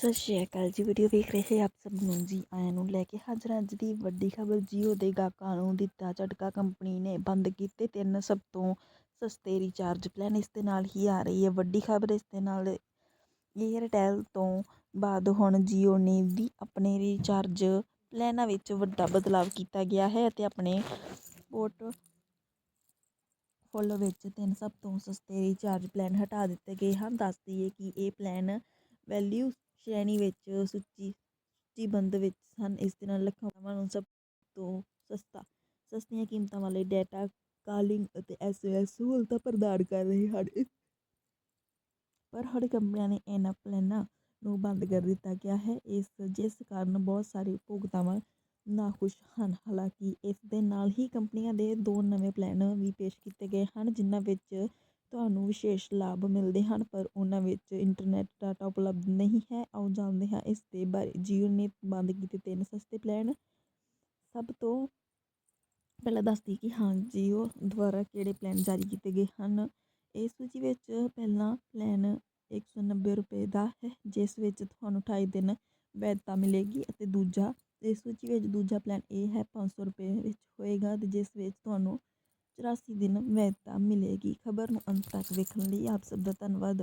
ਸਤਿ ਸ਼੍ਰੀ ਅਕਾਲ ਜੀ, ਵੀਡੀਓ ਵੇਖ ਰਹੇ ਆਪ ਸਭ ਨੂੰ ਜੀ, ਆਇਆਂ ਨੂੰ ਲੈ ਕੇ ਹਾਜ਼ਰ ਅੱਜ ਦੀ ਵੱਡੀ ਖਬਰ ਜੀਓ ਦੇ ਗਾਹਕਾਂ ਨੂੰ ਦਿੱਤਾ ਝਟਕਾ ਕੰਪਨੀ ਨੇ ਬੰਦ ਕੀਤੇ ਤਿੰਨ ਸਭ ਤੋਂ ਸਸਤੇ ਰੀਚਾਰਜ ਪਲਾਨ ਇਸ ਦੇ ਨਾਲ ਹੀ ਆ ਰਹੀ ਹੈ ਵੱਡੀ ਖਬਰ, ਇਸ ਦੇ ਨਾਲ ਏਅਰਟੈਲ ਤੋਂ ਬਾਅਦ ਹੁਣ ਜੀਓ ਨੇ ਵੀ ਆਪਣੇ ਰੀਚਾਰਜ ਪਲਾਨਾਂ ਵਿੱਚ ਵੱਡਾ ਬਦਲਾਵ ਕੀਤਾ ਗਿਆ ਹੈ ਅਤੇ ਆਪਣੇ ਪੋਰਟ ਫੋਲੋ ਵਿੱਚ ਤਿੰਨ ਸਭ ਤੋਂ ਸਸਤੇ ਰੀਚਾਰਜ ਪਲਾਨ ਹਟਾ ਦਿੱਤੇ ਗਏ ਹਨ। ਦੱਸ ਦਈਏ ਕਿ ਇਹ ਪਲਾਨ ਵੈਲਿਊ ਸ਼੍ਰੇਣੀ ਵਿੱਚ ਸੂਚੀ, ਸੂਚੀਬੱਧ ਵਿੱਚ ਸਨ। ਇਸ ਦੇ ਨਾਲ ਲੱਖਾਂ ਨੂੰ ਸਭ ਤੋਂ ਸਸਤਾ, ਸਸਤੀਆਂ ਕੀਮਤਾਂ ਵਾਲੇ ਡੇਟਾ ਕਾਲਿੰਗ ਅਤੇ ਐਸ ਸਹੂਲਤਾਂ ਪ੍ਰਦਾਨ ਕਰ ਰਹੇ ਹਨ। ਪਰ ਹਰ ਕੰਪਨੀਆਂ ਨੇ ਇਹਨਾਂ ਪਲਾਨਾਂ ਨੂੰ ਬੰਦ ਕਰ ਦਿੱਤਾ ਗਿਆ ਹੈ। ਇਸ, ਜਿਸ ਕਾਰਨ ਬਹੁਤ ਸਾਰੇ ਉਪਭੋਗਤਾਵਾਂ ਨਾਖੁਸ਼ ਹਨ। ਹਾਲਾਂਕਿ ਇਸ ਦੇ ਨਾਲ ਹੀ ਕੰਪਨੀਆਂ ਦੇ ਦੋ ਨਵੇਂ ਪਲਾਨ ਵੀ ਪੇਸ਼ ਕੀਤੇ ਗਏ ਹਨ, ਜਿਨ੍ਹਾਂ ਵਿੱਚ ਤੁਹਾਨੂੰ ਵਿਸ਼ੇਸ਼ ਲਾਭ ਮਿਲਦੇ ਹਨ, ਪਰ ਉਹਨਾਂ ਵਿੱਚ ਇੰਟਰਨੈਟ ਡਾਟਾ ਉਪਲਬਧ ਨਹੀਂ ਹੈ। ਆਓ ਜਾਣਦੇ ਹਾਂ ਇਸ ਦੇ ਬਾਰੇ। ਜੀਓ ਨੇ ਬੰਦ ਕੀਤੇ ਤਿੰਨ ਸਸਤੇ ਪਲਾਨ ਸਭ ਤੋਂ ਪਹਿਲਾਂ ਦੱਸਦੀ ਕਿ ਹਾਂ, ਜੀਓ ਦੁਆਰਾ ਕਿਹੜੇ ਪਲਾਨ ਜਾਰੀ ਕੀਤੇ ਗਏ ਹਨ? ਇਸ ਸੂਚੀ ਵਿੱਚ ਪਹਿਲਾ ਪਲਾਨ ਇੱਕ ਸੌ ਨੱਬੇ ਰੁਪਏ ਦਾ ਹੈ, ਜਿਸ ਵਿੱਚ ਤੁਹਾਨੂੰ ਅਠਾਈ ਦਿਨ ਵੈਧਤਾ ਮਿਲੇਗੀ ਅਤੇ ਦੂਜਾ, ਇਸ ਸੂਚੀ ਵਿੱਚ ਦੂਜਾ ਪਲਾਨ ਇਹ ਹੈ, ਪੰਜ ਸੌ ਰੁਪਏ ਵਿੱਚ ਹੋਏਗਾ ਅਤੇ ਜਿਸ ਵਿੱਚ ਤੁਹਾਨੂੰ ਚੁਰਾਸੀ ਦਿਨ ਵੈਧਤਾ ਮਿਲੇਗੀ ਖਬਰ ਨੂੰ ਅੰਤ ਤੱਕ ਵੇਖਣ ਲਈ। ਆਪ ਸਭ ਦਾ ਧੰਨਵਾਦ।